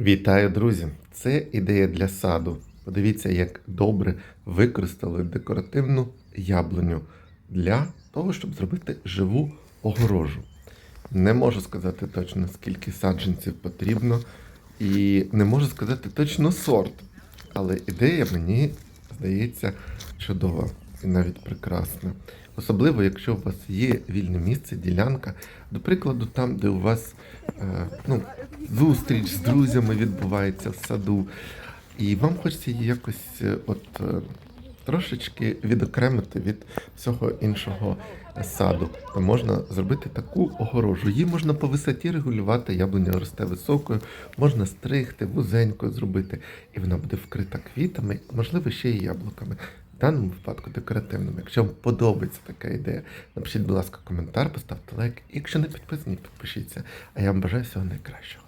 Вітаю, друзі! Це ідея для саду. Подивіться, як добре використали декоративну яблуню для того, щоб зробити живу огорожу. Не можу сказати точно, скільки саджанців потрібно, і не можу сказати точно сорт. Але ідея мені здається чудова і навіть прекрасна. Особливо, якщо у вас є вільне місце, ділянка, до прикладу, там, де у вас ну, зустріч з друзями відбувається в саду, і вам хочеться її якось е, от, е, трошечки відокремити від всього іншого саду, то можна зробити таку огорожу. Її можна по висоті регулювати, яблуня росте високою, можна стригти, вузенькою зробити, і вона буде вкрита квітами, можливо, ще й яблуками. В даному випадку декоративному. Якщо вам подобається така ідея, напишіть, будь ласка, коментар, поставте лайк. І якщо не підписані, підпишіться. А я вам бажаю всього найкращого.